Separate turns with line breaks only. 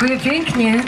Dziękuję pięknie.